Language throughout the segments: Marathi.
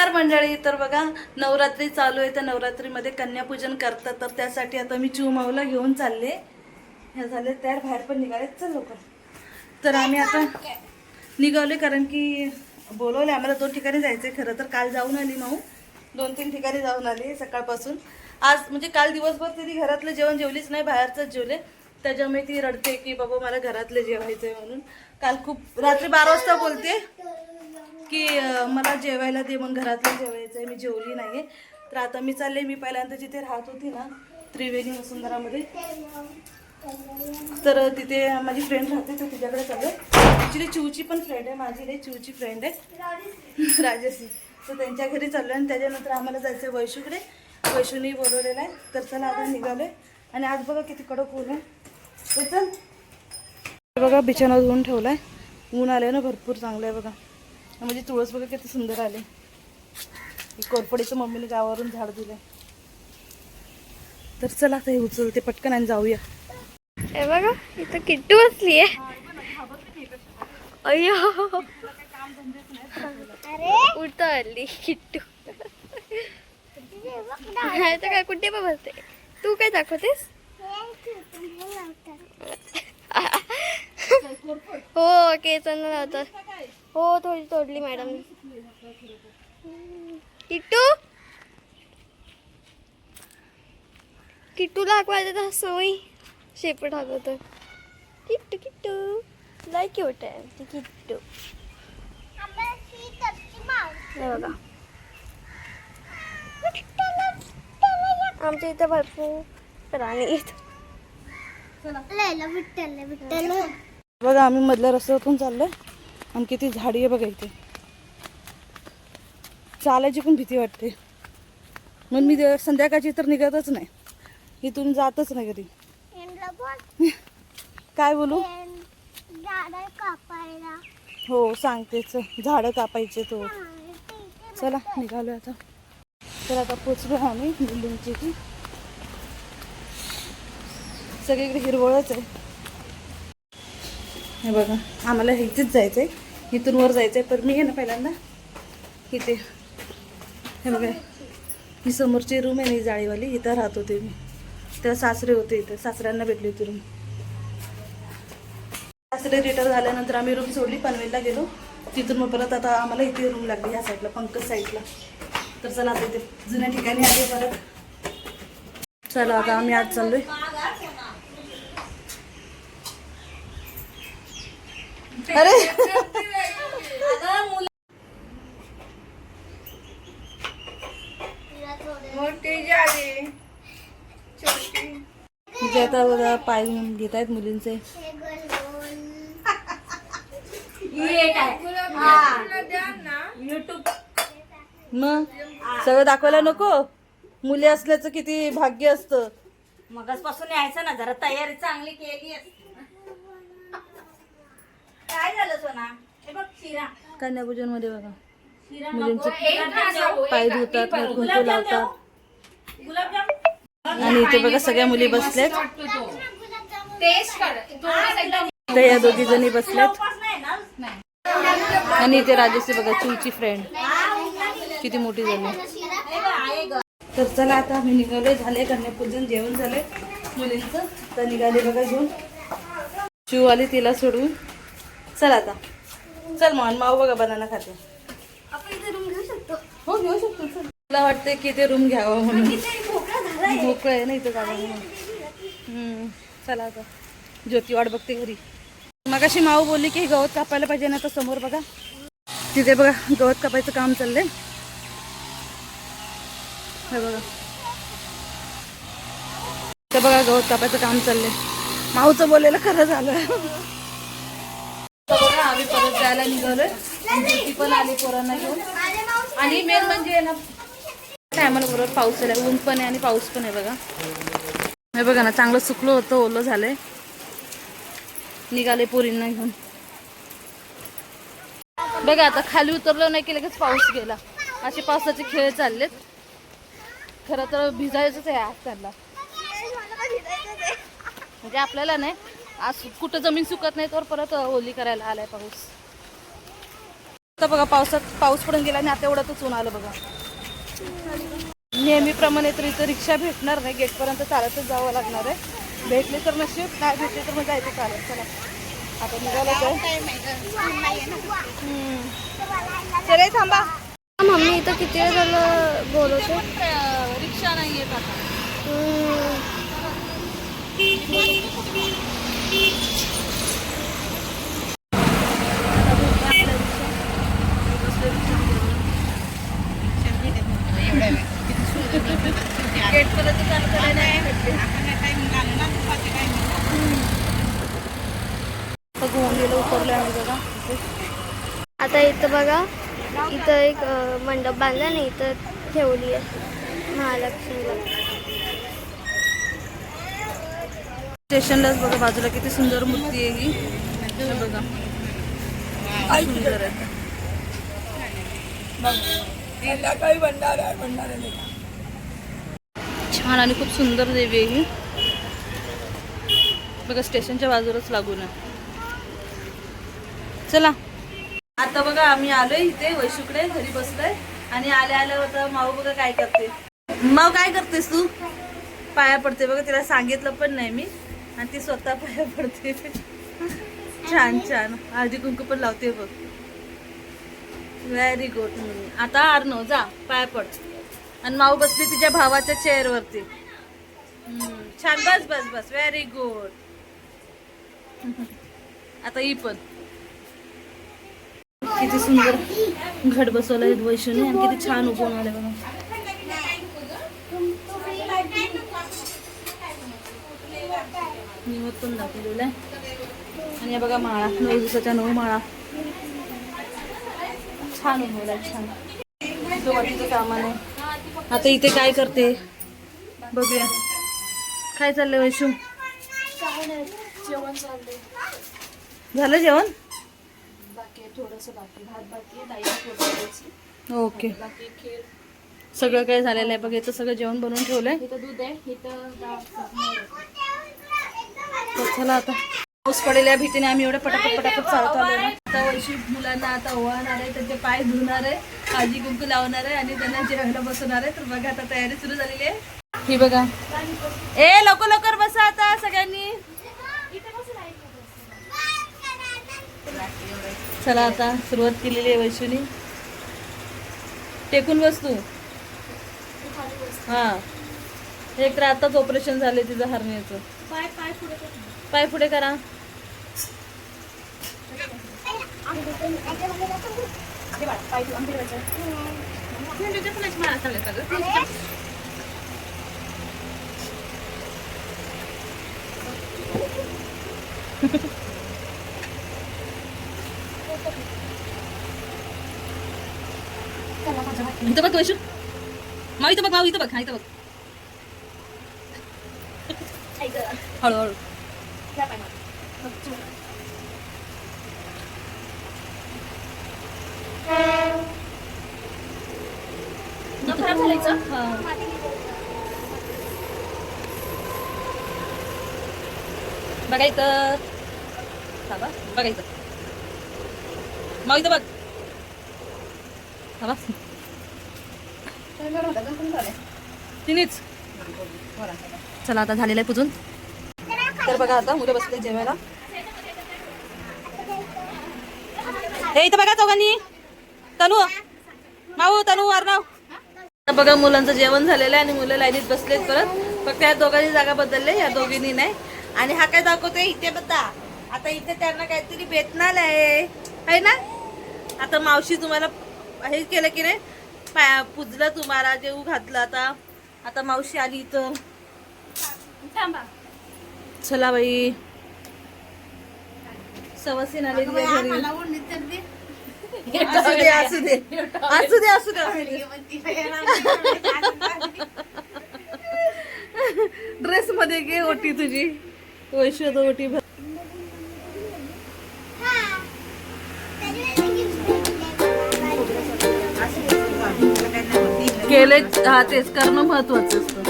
नमस्कार मंडळी. तर बघा नवरात्री चालू आहे. तर नवरात्रीमध्ये कन्यापूजन करतात. तर त्यासाठी आता मी चिवमाऊला घेऊन चालले. ह्या झाले तयार बाहेर पण निघाले. चल लोक तर आम्ही आता निघावले कारण की बोलवले आम्हाला दोन ठिकाणी जायचं आहे खरं तर. काल जाऊन आली माऊ. दोन तीन ठिकाणी जाऊन आली सकाळपासून. आज म्हणजे काल दिवसभर तिने घरातलं जेवण जेवलीच नाही बाहेरचंच जेवले. त्याच्यामुळे ती रडते की बाबा मला घरातलं जेवायचं आहे म्हणून. काल खूप रात्री बारा वाजता बोलते. की मला जेवायला दे मग घरातलं जेवायचं आहे मी जेवली नाही तर आता मी चालले मी पहिल्यांदा जिथे राहत होती ना त्रिवेणी वसुंधरामध्ये. तर तिथे माझी फ्रेंड राहते तर तिच्याकडे चालले. ॲक्च्युली चिवची पण फ्रेंड आहे माझी नाही चिवची फ्रेंड आहे. राजेशी तर त्यांच्या घरी चाललो आणि त्याच्यानंतर आम्हाला जायचं आहे वैशूकडे. वैशूनी बोलवलेलं आहे. तर चला आता निघालो आणि आज बघा किती कडक ऊन आहे. तर चल. बघा बिछाना धुवून आहे ऊन आलं ना भरपूर चांगलं आहे बघा. म्हणजे तुळस बघा किती सुंदर आले. ही कोरपडीचं मम्मीने गावावरून झाड दिलंय. तर चला आता हे उचलते पटकन आणि जाऊया. हे बघा इथं किट्टू बसली आहे अय्यो. उलट आली किट्टू. तर काय कुठे पण बसते. तू काय दाखवतेस? हो केसांना लावतात. हो थोडी तोडली मॅडम. किट्टू? किट्टू दाखवायचं तर सोयी शेपट हागवतो किट्टू किट्टू. लय क्यूट आहे ती किट्टू. हे बघा. आमच्या इथं भरपूर प्राणी आहेत. बघा आम्ही मधल्या रस्त्यावरून चाललोय. आणि किती झाडी आहे बघा इथे. चालायची पण भीती वाटते. मग मी संध्याकाळची तर निघतच नाही. इथून जातच नाही कधी. काय बोलू? कापायला. हो सांगतेच झाडं कापायचे तो. चला निघालो आता. तर आता पोचलो आम्ही बिल्डिंगची. की सगळीकडे हिरवळच आहे. हे बघा आम्हाला इथेच जायचं आहे इथून वर जायचं आहे पण मी घे ना पहिल्यांदा. इथे. हे बघा ही समोरची रूम आहे ना जाळीवाली इथं राहत होते मी. तेव्हा सासरे होते इथं सासऱ्यांना भेटली होती रूम सासरे रिटायर झाल्यानंतर आम्ही रूम सोडली पनवेलला गेलो. तिथून मग परत आता आम्हाला इथे रूम लागली ह्या साईडला पंकज साईडला तर चला आता इथे जुन्या ठिकाणी आले परत. चला आता आम्ही आज चाललोय. अरे. आता बघा पाय घेत आहेत मुलींचे. मग? सगळं दाखवायला नको? मुली असल्याचं किती भाग्य असतं. मगासपासून यायचं ना जरा तयारी चांगली केली काय झालं सोना? हे बघ शिरा. कन्यापूजनमध्ये बघा. शिरा मुलींचे नको. पाय धुतात कुंकू लावतात. गुलाबजाम. आणि इथे बघा सगळ्या मुली बसल्यात तर या दोघी जणी बसल्यात उपास नाही ना? आणि इथे राजेशी बघा चिवची फ्रेंड किती मोठी झाली. तर चला आता आम्ही निघालोय झाले कन्यापूजन जेवण झालंय मुलींचं. तर निघाले बघा घेऊन. शिव आली तिला सोडून. चल आता. चल मग माऊ बघा बनाना खाते. हो घेऊ शकतो चल. मला वाटतंय की ते रूम घ्यावं म्हणून. मोकळं आहे. ना इथं जागा म्हणून. चला आता. ज्योती वाट बघते घरी. मग अशी माऊ बोलली की गवत कापायला पाहिजे ना तर समोर बघा. तिथे बघा गवत कापायचं काम चाललंय. हे बघा. ते बघा गवत कापायचं काम चाललंय. माऊचं बोललेलं खरं झालं तर बघा आम्ही परत जायला निघालोय. ती पण आली पोरांना घेऊन. आणि मेन म्हणजे ना टायमाला बरोबर पाऊस आला. ऊन पण आहे आणि पाऊस पण आहे बघा. हे बघा ना चांगलं सुकलं होतं ओलं झालंय. निघाले पोरींना घेऊन. बघा आता खाली उतरलं नाही की लगेच पाऊस गेला. असे पावसाचे खेळ चाललेत. खरं तर भिजायचंच आहे आज त्यांना. म्हणजे आपल्याला नाही आज कुठं जमीन सुकत नाही तर परत ओली करायला आलाय पाऊस. आता बघा पावसात पाऊस पडून गेला आणि आता एवढ्यातच ऊन आलं बघा. नेहमीप्रमाणे तर इथं रिक्षा भेटणार नाही गेटपर्यंत चालतच जावं लागणार आहे. भेटले तर नशीब नाही भेटले तर मग जायचं चालत. चला. आता निघालं चले थांबा. मम्मी इथं किती वेळ झालं बोलवते? रिक्षा नाही येत आता हम्म. गेटपर्यंत चालत आलं नाही भेटले आता गोंडीला उतरले आम्ही बघा आता इथं बघा इथं एक मंडप बांधला नाही इथं ठेवली आहे महालक्ष्मीला. स्टेशनलाच बघा बाजूला किती सुंदर मूर्ती आहे ही. हे बघा. सुंदर आहे. छान आणि खूप सुंदर देवी आहे ही. बघा स्टेशनच्या बाजूलाच लागून आहे. चला. आता बघा आम्ही आलोय इथे वैशुकडे घरी बसलोय. आणि आल्या आल्या होता माऊ बघा काय करते. माऊ काय करतेस तू? पाया पडते बघा तिला सांगितलं पण नाही मी. आणि ती स्वतः पाया पडते. छान छान. हळदी कुंकू पण लावते बघ. व्हेरी गुड आता आरनो जा पाया पड. आणि माऊ बसली तिच्या भावाच्या चेअर वरती. छान. बस बस बस. व्हेरी गुड आता ही पण. किती सुंदर घट बसवलंय वैशूने आणि किती छान उभून आले बघा. निवत पण दाखवलेलं आहे. आणि या बघा माळा नऊ दिवसाच्या नऊ माळा. छान उभवलाय छान. सामान आहे. आता इथे काय करते? बघूया. काय चाललंय वैशू झालं जेवण? थोडंसं बाकी भात बाकी डाळी ओके. सगळं काय झालेलं आहे? बघ इथं सगळं जेवण बनवून ठेवलंय. इथं दूध आहे इथं चला आता. पाऊस पडेल या भीतीने आम्ही एवढे पटापट पटापट चालत आलो ना. आता वर्षी मुलांना आता ओवाळणार आहे त्यांचे पाय धुणार आहे काळजी कुंकू लावणार आहे आणि त्यांना जेवायला बसवणार आहे. तर बघा आता तयारी सुरू झालेली आहे. ही बघा. ए लवकर लवकर बसा आता सगळ्यांनी. चला आता सुरुवात केलेली आहे वैशूनी. टेकून बस तू. हा. एक तर आताच ऑपरेशन झाले तिचं हरण्याचं. पाय पुढे करा. इथं बघ वैशू माऊ इथं बघ माऊ इथं बघ हा इथं बघ. हळूहळू. हा. बघा मग इथं बघ. तिनेच. चला आता झालेलं आहे पुजून. तर बघा आता मुलं बसले जेवायला. हे इथं बघा चौघांनी. तनू. माऊ तनू अर्णव. बघा मुलांचं जेवण झालेलं आहे आणि मुलं लाईनीत बसलेत परत. फक्त या दोघांनी जागा बदलले या दोघींनी नाही. आणि हा काय दाखवतोय? इथे बघा. आता इथे त्यांना काहीतरी बेतनाल आहे. ना? आता मावशी तुम्हाला हे केलं की नाही? पाया पुजलं तुम्हाला जेऊ घातलं आता. आता मावशी आली इथं. चला बाई. सवसीन आलेली आहे घरी. असू दे असू दे. असू दे असू दे. ड्रेस मध्ये घे ओटी तुझी. वैश्वत ओटी भर. केले हा तेच करणं महत्वाचं असतं.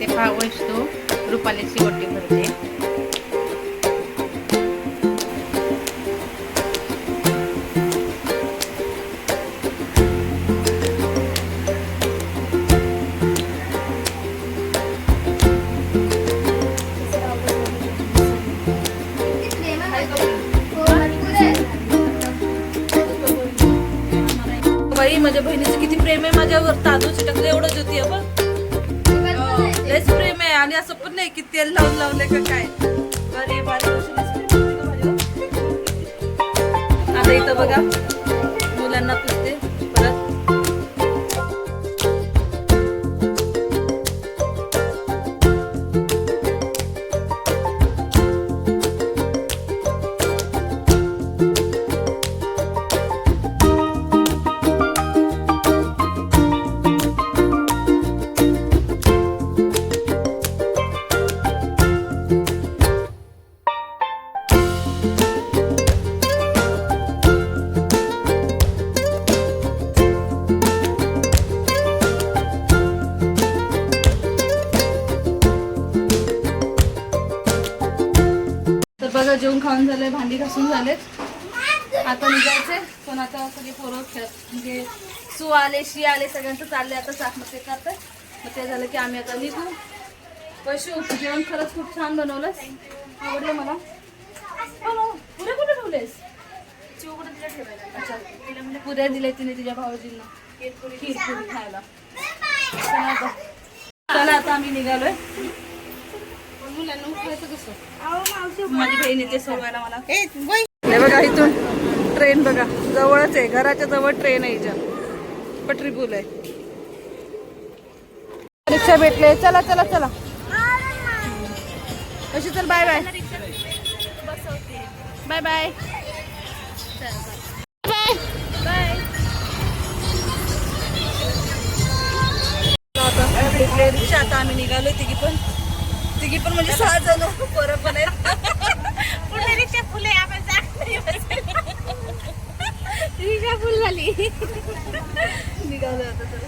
ते भाव असतो रुपालीची ओटी भरते. माझ्या बहिणीचं किती प्रेम आहे माझ्यावर तांदूळ चिटकलं एवढंच होती बघ. लयच प्रेम आहे आणि असं पण नाही की तेल लावून लावले का काय. अरे आता इथं बघा. झालंय झालेत. आता निघायचे. पण आता सगळे पोरं खेळ म्हणजे सू आले शी आले सगळ्यांचं चालले आता चाकमते ते करतात मग ते झालं की आम्ही आता निघू. पैसे जेवण खरंच खूप छान बनवलंस. आवडलं मला. हो, कुठे ठेवलेस? अच्छा पुऱ्या दिल्या तिने तिच्या भाऊजींना. खीर पुरी खायला चला आता आम्ही निघालोय. मुलांना उठवायचं कसं माझी बहीण येते सोडवायला मला हे बघा इथून ट्रेन बघा. जवळच आहे. घराच्या जवळ ट्रेन आहे इथं. पटरी पूल आहे. रिक्षा भेटले. चला चला चला. कशी चल bye bye bye bye bye भेटले. रिक्षा आता आम्ही निघालो तिघी पण. तिघी पण म्हणजे सहा जण पोरं पण आहेत. फुले आपण रिक्षा फुल झाली. निघालो आता तर.